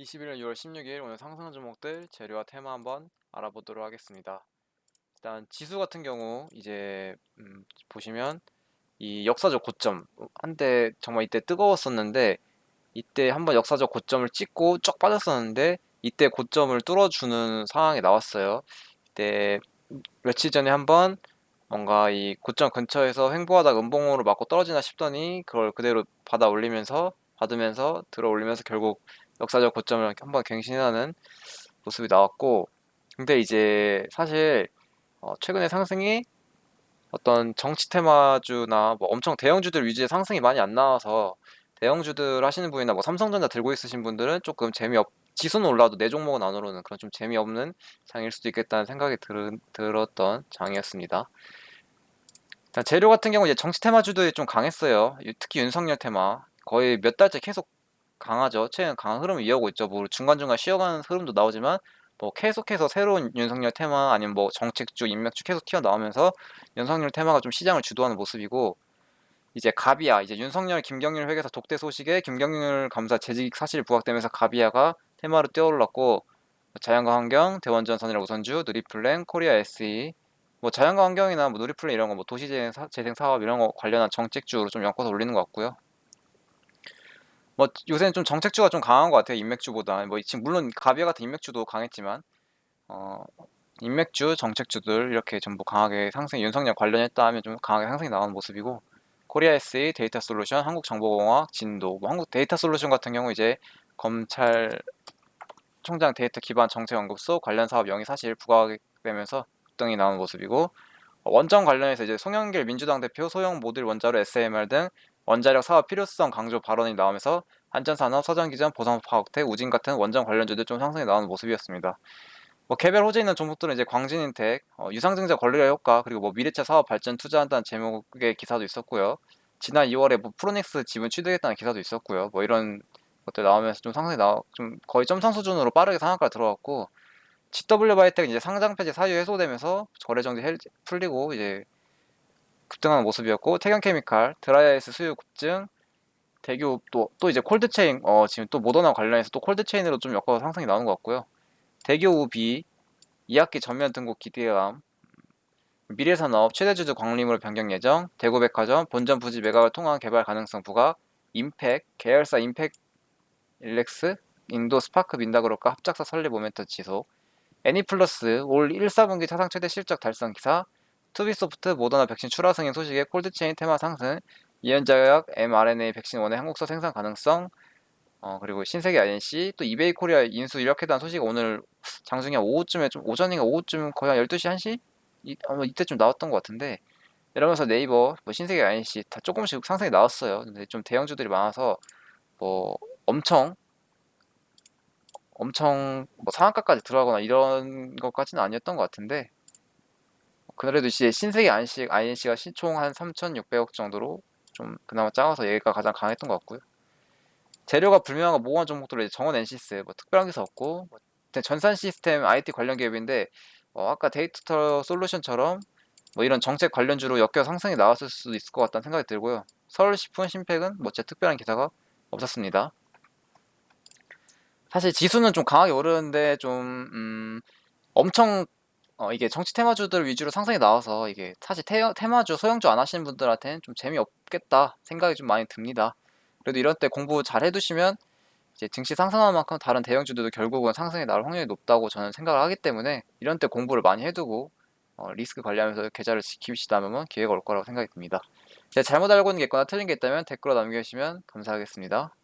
21일 6월 16일 오늘 상승 종목들 재료와 테마 한번 알아보도록 하겠습니다. 일단 지수 같은 경우 이제 음, 보시면 이 역사적 고점 한때 정말 이때 뜨거웠었는데 이때 한번 역사적 고점을 찍고 쭉 빠졌었는데 이때 고점을 뚫어주는 상황이 나왔어요. 이때 며칠 전에 한번 뭔가 이 고점 근처에서 횡보하다가 음봉으로 맞고 떨어지나 싶더니 그걸 그대로 받아 올리면서 받으면서 들어 올리면서 결국 역사적 고점을 한번 갱신하는 모습이 나왔고 근데 이제 사실 어, 최근에 상승이 어떤 정치 테마주나 뭐 엄청 대형주들 위주의 상승이 많이 안 나와서 대형주들 하시는 분이나 뭐 삼성전자 들고 있으신 분들은 조금 재미없 지수는 올라도 내 종목은 안 오르는 그런 좀 재미없는 장일 수도 있겠다는 생각이 들, 들었던 장이었습니다. 재료 같은 경우 이제 정치 테마주들이 좀 강했어요. 특히 윤석열 테마 거의 몇 달째 계속 강하죠. 최근 강한 흐름을 이어오고 있죠. 뭐 중간중간 쉬어가는 흐름도 나오지만 뭐 계속해서 새로운 윤석열 테마 아니면 뭐 정책주, 인맥주 계속 튀어나오면서 윤석열 테마가 좀 시장을 주도하는 모습이고 이제 가비아 이제 윤석열 김경률 회계사 독대 소식에 김경률 감사 재직 사실 부각되면서 가비아가 테마로 뛰어올랐고 자연과 환경, 대원전 선이라 우선주, 누리플랜, 코리아 SE 뭐 자연과 환경이나 뭐 누리플랜 이런 거 뭐 도시재생 사업 이런 거 관련한 정책주로 좀 엮어서 올리는 것 같고요. 뭐 요새는 좀 정책주가 좀 강한 것 같아요 인맥주보다. 뭐 지금 물론 가비아 같은 인맥주도 강했지만 어 인맥주 정책주들 이렇게 전부 강하게 상승 윤석열 관련했다 하면 좀 강하게 상승이 나오는 모습이고 코리아 SE 데이터 솔루션 한국정보공학 진도 뭐 한국 데이터 솔루션 같은 경우 이제 검찰 총장 데이터 기반 정책 연구소 관련 사업 영위 사실 부각되면서 급등이 나오는 모습이고 원전 관련해서 이제 송영길 민주당 대표 소형 모듈 원자로 SMR 등 원자력 사업 필요성 강조 발언이 나오면서 한전산업, 서전기전, 보성파워텍, 우진 같은 원전 관련주들 좀 상승이 나오는 모습이었습니다. 뭐 개별 호재 있는 종목들은 이제 광진인텍, 어, 유상증자 권리화 효과 그리고 뭐 미래차 사업 발전 투자한다는 제목의 기사도 있었고요. 지난 2월에 뭐 프로넥스 지분 취득했다는 기사도 있었고요. 뭐 이런 것들 나오면서 좀 상승이 나, 좀 거의 점상 수준으로 빠르게 상한가 들어갔고 GW 바이텍 이제 상장 폐지 사유 해소되면서 거래 정지 풀리고 이제 급등하는 모습이었고 태경케미칼, 드라이아이스 수요 급증, 대규 또, 또 이제 콜드체인 어 지금 또 모더나 관련해서 또 콜드체인으로 좀 엮어서 상승이 나오는 것 같고요. 대교 우비 2학기 전면 등록 기대감 미래산업 최대주주 광림으로 변경 예정 대구백화점 본점 부지 매각을 통한 개발 가능성 부각 임팩 계열사 임팩 일렉스 인도 스파크 민다그룹과 합작사 설립 모멘터 지속 애니플러스 올 1, 4분기 사상 최대 실적 달성 기사 투비소프트 모더나 백신 출하 승인 소식에 콜드체인 테마 상승, 이연자약 mRNA 백신 원의 한국서 생산 가능성, 어, 그리고 신세계 INC, 또 이베이 코리아 인수 대한 소식 오늘 장중에 오후쯤에 좀 오전인가 오후쯤 거의 한 12시 1시? 이, 어, 이때쯤 나왔던 것 같은데 이러면서 네이버, 뭐 신세계 INC 다 조금씩 상승이 나왔어요. 근데 좀 대형주들이 많아서 뭐 엄청 엄청 뭐 상한가까지 들어가거나 이런 것까지는 아니었던 것 같은데 그래도 이제 신세계 INC, INC가 시총 한 3,600억 정도로 좀 그나마 작아서 얘가 가장 강했던 것 같고요. 재료가 불명한 모호한 종목들로 정원 NC스 뭐 특별한 게서 없고 뭐 전산 시스템 IT 관련 기업인데 어, 아까 데이터 솔루션처럼 뭐 이런 정책 관련주로 엮여 상승이 나왔을 수도 있을 것 같다는 생각이 들고요. 서울시폰 심팩은 뭐 제 특별한 기사가 없었습니다. 사실 지수는 좀 강하게 오르는데 좀 음, 엄청 어, 이게 정치 테마주들 위주로 상승이 나와서 이게 사실 테, 테마주 소형주 안 하시는 분들한테는 좀 재미없겠다 생각이 좀 많이 듭니다. 그래도 이런 때 공부 잘 해두시면 이제 증시 상승한 만큼 다른 대형주들도 결국은 상승이 나올 확률이 높다고 저는 생각을 하기 때문에 이런 때 공부를 많이 해두고 어, 리스크 관리하면서 계좌를 지키시다면 기회가 올 거라고 생각이 듭니다. 제가 잘못 알고 있는 게 있거나 틀린 게 있다면 댓글로 남겨주시면 감사하겠습니다.